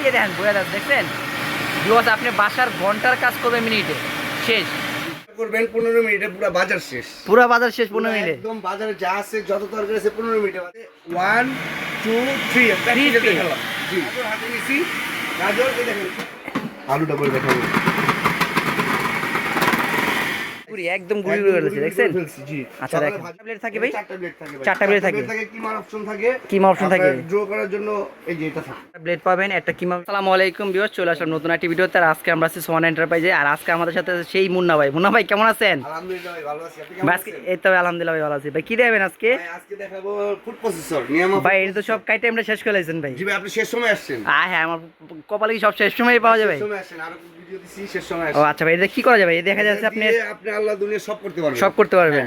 এই যে দেখেন বইয়া যাচ্ছে দেখছেন? বিকজ আপনি বাসার ঘণ্টার কাজ করবে মিনিটে শেষ। করবেন পনেরো মিনিটে পুরো বাজার শেষ। পুরো বাজার শেষ পনেরো মিনিটে। একদম বাজারে যা আছে যত তরকারি আছে পনেরো মিনিটে ওয়ান টু থ্রি গাজর দেখেন। আলুটা করে দেখাবো। একদম গুড়ি গুড়ি হয়ে গেছে দেখছেন? আচ্ছা, দেখেন। plate থাকে ভাই? চারটা plate থাকে থাকে। থাকে অপশন থাকে? কিমা option থাকে। ড্র করার জন্য এই যে এটা থাকে। ব্লেড পাবেন একটা কিমা আসসালামু আলাইকুম চলে আসলাম নতুন একটি ভিডিওতে আর আজকে আমরা আছি সোয়ান এন্টারপ্রাইজে আর আজকে আমাদের সাথে আছে সেই মুন্না ভাই। মুন্না ভাই কেমন আছেন? আলহামদুলিল্লাহ ভাই ভালো আছি। আপনি কেমন আছেন? এই তো আলহামদুলিল্লাহ ভাই ভালো আছি। ভাই কি দেবেন আজকে? ভাই, আজকে দেখাবো ফুড প্রসেসর নিয়ামা ভাই এটা তো সব কাইটে আমরা শেষ করে লাইছেন ভাই। জি ভাই আপনি শেষ সময় আসছেন। আহ হ্যাঁ আমার কপালে কি সব শেষ সময় পাওয়া যাবে? শেষ সময় আসেন আরও ভিডিও দিছি শেষ সময় ও আচ্ছা ভাই এটা কি করা যাবে? দেখা যাচ্ছে আপনি আপনি আল্লাহ দুনিয়া সব করতে পারবেন। সব করতে পারবেন।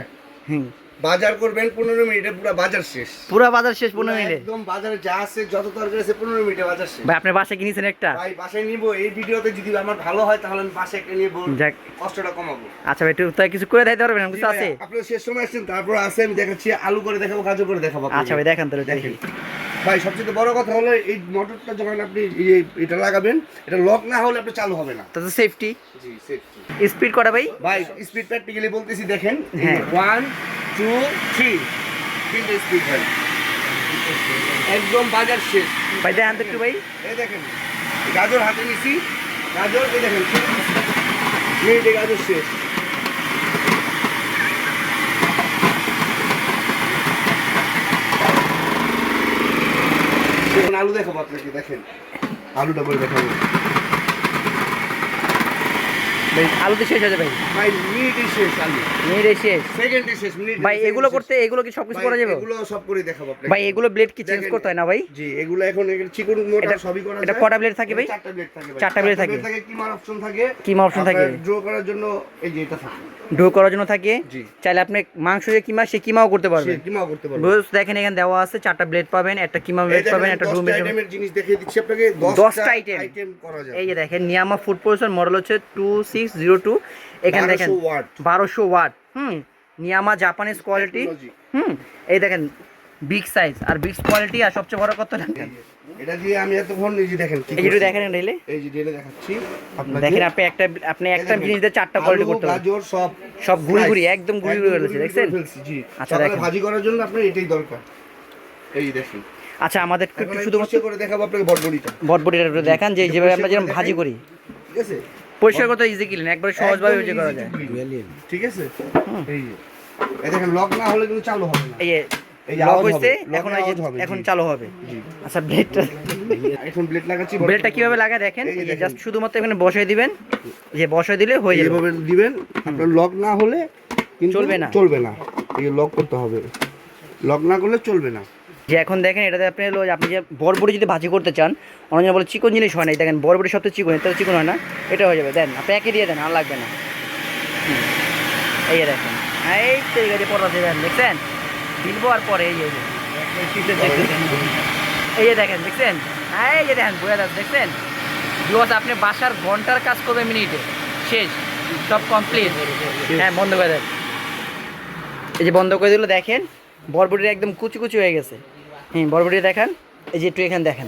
হুম। বাজার করবেন পনেরো মিনিটে পুরো বাজার শেষ। পুরো বাজার শেষ পনেরো মিনিটে? একদম বাজারে যা আছে যত তরকারি আছে পনেরো মিনিটে বাজার শেষ। ভাই আপনার বাসায় কিনেছেন একটা? ভাই বাসায় নিবো। এই ভিডিওতে যদি আমার ভালো হয় তাহলে আমি বাসায় একটা নিয়ে যাক। কষ্টটা কমাবো। আচ্ছা ভাই একটু তাই কিছু করে দিতে পারবেন? কিছু আছে? আপনি শেষ সময় আসছেন তারপর আছে আমি দেখাচ্ছি আলু করে দেখাবো গাজর করে দেখাবো আচ্ছা ভাই দেখান তাহলে দেখি। দেখেন। ভাই সবচেয়ে বড় কথা হলো এই মোটরটা যখন আপনি এটা লাগাবেন এটা লক না হলে আপনি চালু হবে না। তাতে সেফটি জি সেফটি স্পিড করা ভাই? ভাই স্পিড প্র্যাকটিক্যালি বলতেছি দেখেন হ্যাঁ। ওয়ান টু থ্রি তিনটে স্পিড ভাই। একদম বাজার শেষ। ভাই দেখান একটু ভাই। এই দেখেন গাজর হাতে নিছি। গাজর এই দেখেন মিনিটে গাজর শেষ এখন আলু দেখাবো আপনাকে দেখেন। আলুটা করে দেখাবো। ভাই আলুতে শেষ হয়ে যাবে ভাই। ভাই শেষ আলু। মিনিটে শেষ। সেকেন্ডে শেষ মিনিট ভাই এগুলো করতে এগুলো কি সবকিছু করা যাবে? এগুলো সব করে দেখাবো আপনাকে। ভাই এগুলো ব্লেড কি চেঞ্জ করতে হয় না ভাই? জি এগুলো এখন চিকন মোটা সবই করা এটা কটা থাকে ভাই? চারটা ব্লেড থাকে চারটা blade থাকে। থাকে কিমার অপশন থাকে? কিমা option থাকে। ড্র করার জন্য এই যে এটা থাকে। ডো করার জন্য থাকে। চাইলে আপনি মাংস যে কিমা সে কিমাও করতে পারবেন। কিমাও করতে পারবে রোজ দেখেন এখানে দেওয়া আছে চারটা ব্লেড পাবেন একটা কিমা ব্লেড পাবেন একটা ডো ব্লেড আইটেমের জিনিস দেখিয়ে দিচ্ছি আপনাকে। দশটা item। আইটেম করা যায় এই যে দেখেন নিয়ামা ফুড প্রসেসর মডেল হচ্ছে টু সিক্স জিরো টু এখানে দেখেন 1200 বারোশো ওয়াট। হুম নিয়ামা জাপানিজ কোয়ালিটি হুম এই দেখেন বিগ সাইজ আর বিগ কোয়ালিটি আর সবচেয়ে বড় কথা দেখেন এটা দিয়ে আমি এতক্ষণ যে দেখেন কি এই দেখেন এই যে ঢেলে দেখাচ্ছি। দেখেন আপনি একটা আপনি একটা জিনিস দিয়ে চারটা কোয়ালিটি করতে পারবেন গাজর সব সব গুঁড়ি। গুঁড়ি, একদম গুঁড়ি গুঁড়ি হয়েছে, দেখছেন? জি। আচ্ছা, দেখেন। ভাজি করার জন্য আপনার এটাই দরকার। এই দেখুন। আচ্ছা আমাদের আমি শুধুমাত্র পরিষ্কার করে দেখাবো আপনাকে বটবড়িটা। বটবটিটা একটু দেখান যে যেভাবে আমরা যেরকম ভাজি করি। ঠিক আছে? পরিষ্কার করতে ইজি কিলেন একবারে সহজভাবে ইউজ করা যায়। ঠিক আছে? এই যে। এই দেখেন লক না হলে কিন্তু চালু হবে না। এই লক এখন এখন চালু হবে। আচ্ছা ব্লেডটা এখন ব্লেড লাগাচ্ছি ব্লেডটা কীভাবে লাগায় দেখেন। জাস্ট শুধুমাত্র এখানে বসাই দিবেন। যে বসাই দিলে হয়ে যাবে। দিবেন আপনার লক না হলে চলবে না। চলবে না। এই লক করতে হবে। লক না করলে চলবে না। যে এখন দেখেন এটাতে আপনি হলো আপনি যে বরবটি যদি ভাজি করতে চান অনেক বলে চিকন জিনিস হয় না। দেখেন বরবটি সবচেয়ে চিকন এটা চিকন হয় না। এটা হয়ে যাবে দেন আপনি একে দিয়ে দেন আর লাগবে না। এই দেখেন। এই তো এই গাড়ি পড়া দেবেন দেখছেন? আর পরে এই যে এই যে। দেখেন দেখছেন? এই যে দেখেন বোঝা যাচ্ছে দেখছেন? বিকজ আপনি বাসার ঘণ্টার কাজ করবে মিনিটে। শেষ সব কমপ্লিট হ্যাঁ বন্ধ করে দেন। এই যে বন্ধ করে দিল দেখেন? বরবটিটা একদম কুচি কুচি হয়ে গেছে। হুম বরবটি দেখান। এই যে একটু এখানে দেখেন।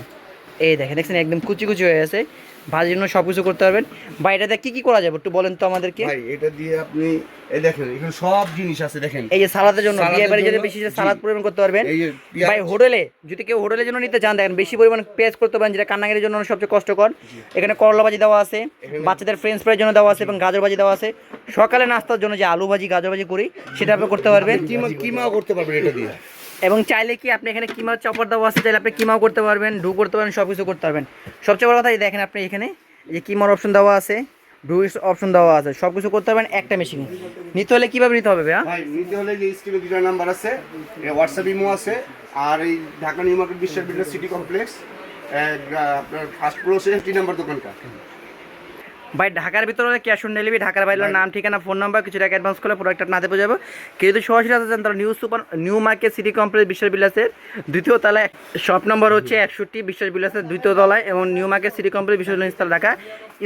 এই দেখেন দেখছেন? একদম কুচি কুচি হয়ে গেছে। ভাজির জন্য সব কিছু করতে পারবেন। বা এটাতে কী কী করা যাবে একটু বলেন তো আমাদেরকে। ভাই এটা দিয়ে আপনি এই দেখেন এখানে সব জিনিস আছে দেখেন। এই যে সালাদের জন্য বিয়ে বাড়ি যদি বেশি। সালাদ পরিমাণ করতে পারবেন। এই যে ভাই হোটেলে যদি কেউ হোটেলের জন্য নিতে চান দেখেন বেশি পরিমাণ পেঁয়াজ করতে পারেন যেটা কান্নাগারির জন্য সবচেয়ে কষ্টকর। এখানে করলা ভাজি দেওয়া আছে বাচ্চাদের ফ্রেঞ্চ ফ্রাইয়ের জন্য দেওয়া আছে এবং গাজর ভাজি দেওয়া আছে। সকালে নাস্তার জন্য যে আলু ভাজি গাজর ভাজি করি সেটা আপনি করতে পারবেন। কিমা কিমাও করতে পারবেন এটা দিয়ে। এবং চাইলে কি আপনি এখানে কিমা চপার দেওয়া আছে, চাইলে আপনি কিমাও করতে পারবেন, ডু করতে পারবেন সব কিছু করতে পারবেন। সবচেয়ে বড় কথা এই দেখেন আপনি এখানে যে কিমার অপশন দেওয়া আছে, ডু অপশন দেওয়া আছে সব কিছু করতে পারবেন একটা মেশিনে নিতে হলে কীভাবে নিতে হবে ভাই, নিতে হলে যে স্ক্রিনে দুটো নাম্বার আছে হোয়াটসঅ্যাপ ইমো আছে, আর এই ঢাকা নিউ মার্কেট বিশ্বের সিটি কমপ্লেক্স আপনার ফার্স্ট ফ্লোর সেফটি নাম্বার দোকানটা। ভাই ঢাকার ভিতরে ক্যাশ অন ডেলিভারি ঢাকার বাইরে নাম ঠিকানা ফোন নাম্বার কিছু টাকা অ্যাডভান্স করলে প্রোডাক্টটা না দেবো যাবে কেউ যদি সরাসরি আসতে চান তাহলে New Super New Market City Complex বিশ্বাস বিলাসের দ্বিতীয় তলায় শপ নম্বর হচ্ছে একষট্টি বিশ্বাস বিলাসের দ্বিতীয় তলায় এবং নিউ মার্কেট সিটি কমপ্লেক্স বিশ্বাস বিলাস ঢাকা।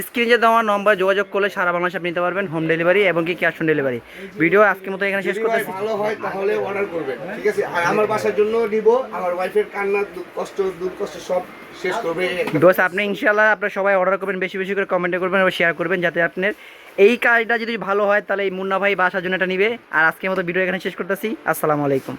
স্ক্রিনে দেওয়া নম্বর যোগাযোগ করলে সারা বাংলাদেশে আপনি নিতে পারবেন হোম ডেলিভারি এবং কি ক্যাশ অন ডেলিভারি ভিডিও আজকের মতো এখানে শেষ ভাই ভালো হয় তাহলে অর্ডার করবেন ঠিক আছে? আর আমার বাসার জন্য নিব আমার ওয়াইফের কান্না কষ্ট দুঃখ কষ্ট সব বস আপনি ইনশাল্লাহ আপনার সবাই অর্ডার করবেন, বেশি বেশি করে কমেন্ট করবেন এবং শেয়ার করবেন যাতে আপনার এই কাজটা যদি ভালো হয়, তাহলে এই মুন্না ভাই বাসার জন্য এটা নিবে। আর আজকের মতো ভিডিও এখানে শেষ করতেছি। আসসালামু আলাইকুম।